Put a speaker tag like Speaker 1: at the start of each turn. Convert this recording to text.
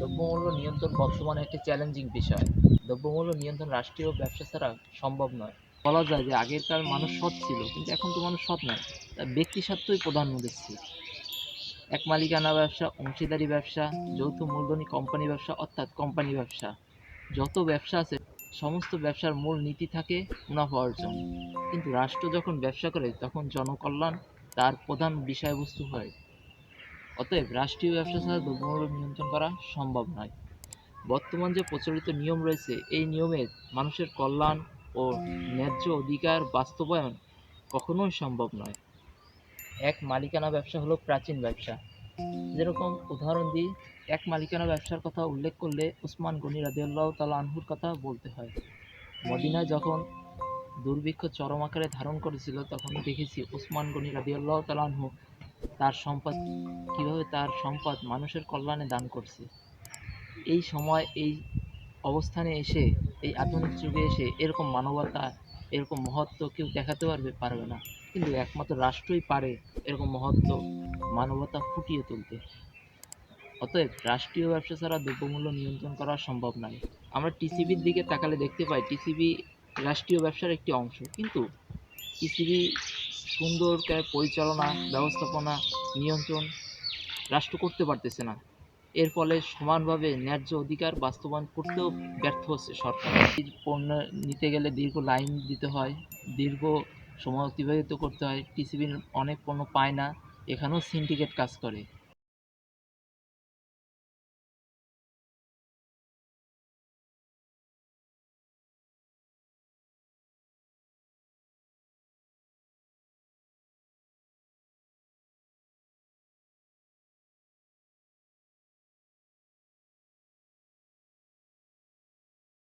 Speaker 1: দ্রব্যমূল্য নিয়ন্ত্রণ বর্তমানে একটি চ্যালেঞ্জিং বিষয়। দ্রব্যমূল্য নিয়ন্ত্রণ রাষ্ট্রীয় ব্যবসা ছাড়া সম্ভব নয়। বলা যায় যে আগেরকার মানুষ সৎ ছিল, কিন্তু এখন তো মানুষ সৎ নয়। ব্যক্তি স্বার্থই প্রাধান্য দিচ্ছে এক মালিকানা ব্যবসা, অংশীদারি ব্যবসা, যৌথ মূলধনী কোম্পানি ব্যবসা, অর্থাৎ কোম্পানি ব্যবসা। যত ব্যবসা আছে, সমস্ত ব্যবসার মূল নীতি থাকে মুনাফা অর্জন। কিন্তু রাষ্ট্র যখন ব্যবসা করে, তখন জনকল্যাণ তার প্রধান বিষয়বস্তু হয়। অতএব রাষ্ট্রীয় ব্যবসা ছাড়া দ্রব্যমূল্য নিয়ন্ত্রণ করা সম্ভব নয়। বর্তমান যে প্রচলিত নিয়ম রয়েছে, এই নিয়মের মানুষের কল্যাণ ও ন্যায্য অধিকার বাস্তবায়ন কখনোই সম্ভব নয়। এক মালিকানা ব্যবসা হলো প্রাচীন ব্যবসা। যেরকম উদাহরণ দিই এক মালিকানা ব্যবসার কথা উল্লেখ করলে উসমান গনি রাদিয়াল্লাহ তালা আনহুর কথা বলতে হয়। মদিনায় যখন দুর্ভিক্ষ চরম আকারে ধারণ করেছিল, তখন দেখেছি উসমান গনি রাদিয়াল্লাহ তালা আনহু তার সম্পদ, কীভাবে তার সম্পদ মানুষের কল্যাণে দান করছে। এই সময়, এই অবস্থানে এসে, এই আধুনিক যুগে এসে এরকম মানবতা, এরকম মহত্ব কেউ দেখাতে পারবে পারবে না। কিন্তু একমাত্র রাষ্ট্রই পারে এরকম মহত্ব, মানবতা ফুটিয়ে তুলতে। অতএব রাষ্ট্রীয় ব্যবসা ছাড়া দ্রব্যমূল্য নিয়ন্ত্রণ করা সম্ভব নয়। আমরা টিসিবির দিকে তাকালে দেখতে পাই, টিসিবি রাষ্ট্রীয় ব্যবসার একটি অংশ। কিন্তু টিসিবি সুন্দর পরিচালনা, ব্যবস্থাপনা, নিয়ন্ত্রণ রাষ্ট্র করতে পারতেছে না। এর ফলে সমানভাবে ন্যায্য অধিকার বাস্তবায়ন করতেও ব্যর্থ হচ্ছে সরকার। পণ্য নিতে গেলে দীর্ঘ লাইন দিতে হয়, দীর্ঘ সময় অতিবাহিত করতে হয়। টিসিবির অনেক পণ্য পায় না, এখানেও সিন্ডিকেট কাজ করে।